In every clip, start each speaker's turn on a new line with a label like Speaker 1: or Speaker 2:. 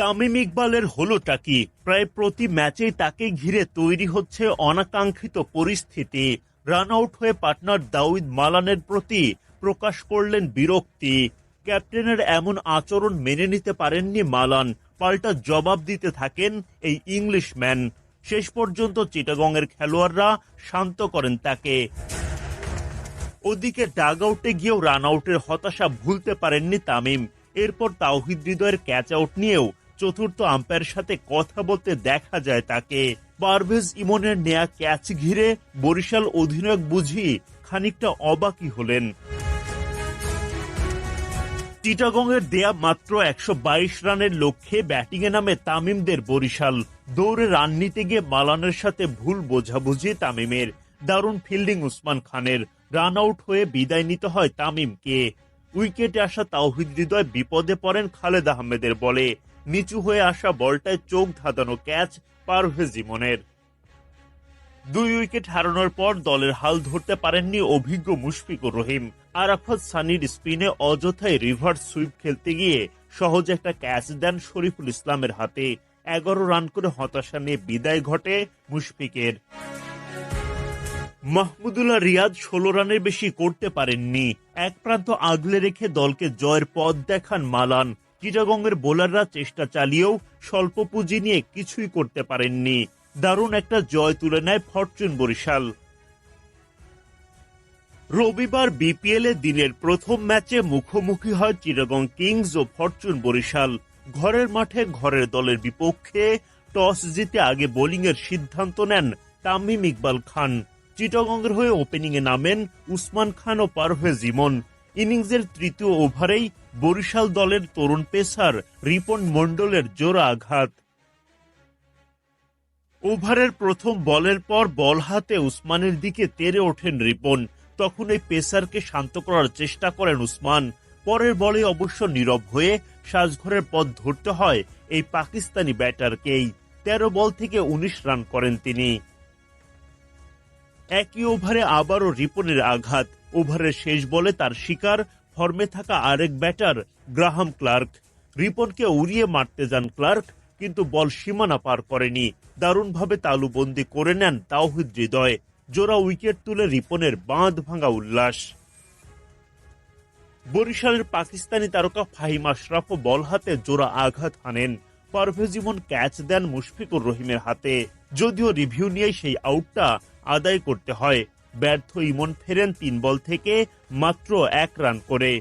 Speaker 1: তামিম ইকবালের হলোটা কি? প্রায় প্রতি ম্যাচেই তাকে ঘিরে তৈরি হচ্ছে অনাকাঙ্ক্ষিত পরিস্থিতি। রান আউট হয়ে পার্টনার দাউদ মালানের প্রতি প্রকাশ করলেন বিরক্তি। ক্যাপ্টেনের এমন আচরণ মেনে নিতে পারেননি মালান। পাল্টা জবাব দিতে থাকেন এই ইংলিশম্যান। শেষ পর্যন্ত চিটাগংয়ের খেলোয়াড়রা শান্ত করেন তাকে। ওদিকে ডাগ আউটে গিয়েও রান আউটের হতাশা ভুলতে পারেননি তামিম। এরপর তাওহিদ হৃদয়ের ক্যাচ আউট নিয়েও চতুর্থ আম্পায়ারের সাথে কথা বলতে দেখা যায় তাকে। পারভেজ ইমনের নেয়া ক্যাচ ঘিরে বরিশাল অধিনায়ক বুঝি খানিকটা অবাকই হলেন। চিটাগংয়ের দেয়া মাত্র একশো রানের লক্ষ্যে ব্যাটিংয়ে নামে তামিমদের বরিশাল। দৌড়ে রান নিতে গিয়ে মালানের সাথে ভুল বোঝাবুঝি তামিমের। দারুণ ফিল্ডিং উসমান খানের। রান আউট হয়ে বিদায় নিতে হয় তামিমকে। উইকেটে আসা তাওহিদ হৃদয় বিপদে পড়েন খালেদ আহমেদের বলে। নিচু হয়ে আসা বলটায় চোখ ধাঁধানো ক্যাচ পারভেজ ইমনের দুই উইকেট হারানোর পর দলের হাল ধরতে পারেননি অভিজ্ঞ মুশফিকুর রহিম। আরাফাত সানির স্পিনে অযথায় রিভার্স সুইপ খেলতে গিয়ে সহজ একটা ক্যাচ দেন শরীফুল ইসলামের হাতে। এগারো রান করে হতাশা নিয়ে বিদায় ঘটে মুশফিকের। মাহমুদুল্লাহ রিয়াদ ষোলো রানের বেশি করতে পারেননি। এক প্রান্ত আগলে রেখে দলকে জয়ের পথ দেখান মালান। চিটাগংয়ের বোলাররা চেষ্টা চালিয়েও স্বল্প পুঁজি নিয়ে কিছুই করতে পারেননি। দারুণ একটা জয় তুলে নেয় ফরচুন বরিশাল। রবিবার বিপিএল এ দিনের প্রথম ম্যাচে মুখোমুখি হয় চিটাগং কিংস ও ফরচুন বরিশাল। ঘরের মাঠে ঘরের দলের বিপক্ষে টস জিতে আগে বোলিংয়ের সিদ্ধান্ত নেন তামিম ইকবাল খান। চিটাগংয়ের হয়ে ওপেনিংয়ে নামেন উসমান খান ও পারভেজ ইমন। ইনিংসের তৃতীয় ওভারেই বরিশাল দলের তরুণ পেসার রিপন মণ্ডলের জোড়া আঘাত। ওভারের প্রথম বলের পর বল হাতে উসমানের দিকে তেরে ওঠেন রিপন। তখন এই পেসারকে শান্ত করার চেষ্টা করেন উসমান। পরের বলে অবশ্য নীরব হয়ে সাজঘরের পথ ধরতে হয় এই পাকিস্তানি ব্যাটারকেই। তেরো বল থেকে উনিশ রান করেন তিনি। একই ওভারে আবারও রিপনের আঘাত। ওভারের শেষ বলে তার শিকার, ফর্মে থাকা আরেক ব্যাটার, গ্রাহাম ক্লার্ক। রিপনকে উড়িয়ে মারতে যান ক্লার্ক, কিন্তু বল সীমানা পার করেনি। দারুণভাবে তালুবন্দি করে নেন তাওহিদ হৃদয়। জোড়া উইকেট তুলে রিপনের বাঁধ ভাঙা উল্লাস। বরিশালের পাকিস্তানি তারকা ফাহিম আশরাফও বল হাতে জোড়া আঘাত হানেন। পারভেজ ইমন ক্যাচ দেন মুশফিকুর রহিমের হাতে। যদিও রিভিউ নিয়ে সেই আউটটা আদায় করতে হয়। ব্যর্থ ইমন ফেরেন তিন বল থেকে মাত্র এক রান করে।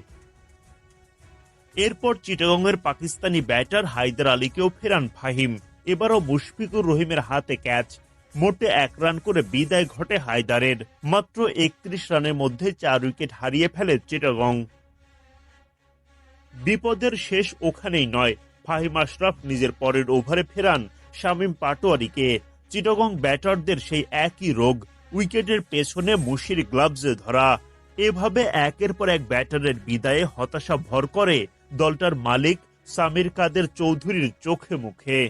Speaker 1: এরপর চিটাগংয়ের পাকিস্তানি ব্যাটার হায়দার আলীকেও ফেরান ফাহিম। এবারও মুশফিকুর রহিমের হাতে ক্যাচ। মোটে এক রান করে বিদায় ঘটে হায়দারের। মাত্র একত্রিশ রানের মধ্যে চার উইকেট হারিয়ে ফেলে চিটাগং। বিপদের শেষ ওখানেই নয়। ফাহিম আশরাফ নিজের পরের ওভারে ফেরান শামীম পাটোয়ারিকে। চিটাগং ব্যাটারদের সেই একই রোগ। উইকেটের পেছনে মুশির গ্লাভসে ধরা। এভাবে একের পর এক ব্যাটারের বিদায়ে হতাশা ভর করে দলটার মালিক সামির কাদের চৌধুরীর চোখে মুখে।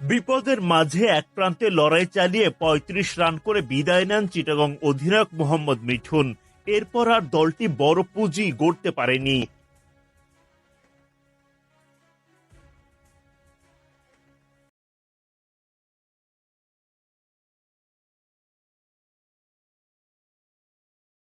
Speaker 1: বিপদের মাঝে এক প্রান্তে লড়াই চালিয়ে ৩৫ রান করে বিদায় নেন চিটাগং অধিনায়ক মোহাম্মদ মিঠুন। এরপর আর দলটি বড় পুঁজি গড়তে পারেনি।